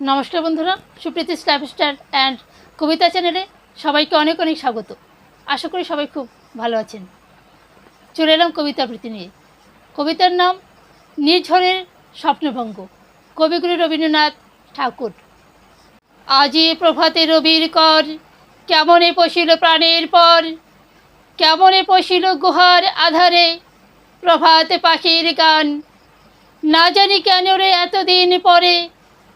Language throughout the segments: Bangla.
নমস্কার বন্ধুরা, সুপ্রীতি স্টার অ্যান্ড কবিতা চ্যানেলে সবাইকে অনেক অনেক স্বাগত। আশা করি সবাই খুব ভালো আছেন। চলে এলাম কবিতা প্রীতি নিয়ে। কবিতার নাম, নির্ঝরের স্বপ্নভঙ্গ। কবিগুরু রবীন্দ্রনাথ ঠাকুর। আজি প্রভাতে রবির কর, কেমনে পশিল প্রাণের পর? কেমনে পশিল গুহার আধারে? প্রভাতে পাখির গান। না জানি কেন রে এতদিন পরে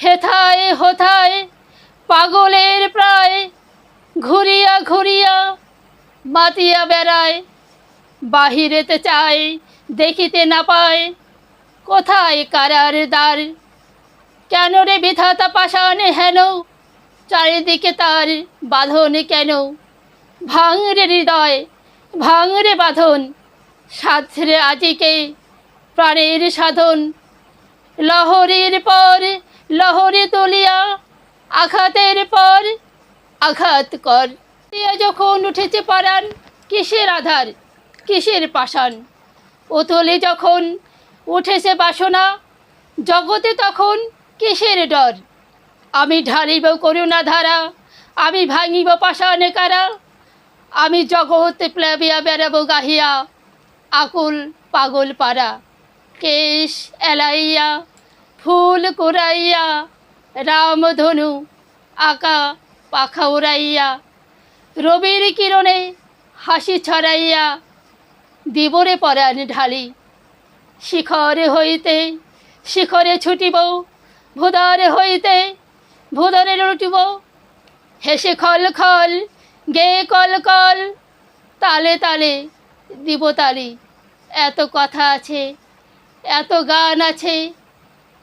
হেথায় হোথায় পাগলের প্রায় ঘুরিয়া ঘুরিয়া মাতিয়া বেড়ায়, বাহিরেতে চায়, দেখিতে না পায়, কোথায় কারার দ্বার? কেন রে বিধাতা পাশানে হেন? চারিদিকে তার বাঁধন কেন? ভাঙরে হৃদয় ভাঙরে বাঁধন সাধরে আজিকে প্রাণের সাধন। লহরীর পর লহরে তুলিয়া আঘাতের পর আঘাত কর। দিয়া যখন উঠেছে পারান কিসের আধার, কিসের পাষাণ? ওতলে যখন উঠেছে বাসনা, জগতে তখন কিসের ডর? আমি ঢালিব করুণা ধারা আমি ভাঙিব পাষাণে কারা? আমি জগতে প্লাবিয়া বেড়াবো গাহিয়া, আকুল পাগল পাড়া। কেশ এলাইয়া ফুল কুড়াইয়া, রামধনু আঁকা পাখা উড়াইয়া, রবির কিরণে হাসি ছড়াইয়া, দিবরে পরাণ ঢালি। শিখরে হইতে শিখরে ছুটিব ভুদরে হইতে ভুদরে লুটিব। হেসে খল খল, গে কল কল, তালে তালে দিব তালি। এত কথা আছে, এত গান আছে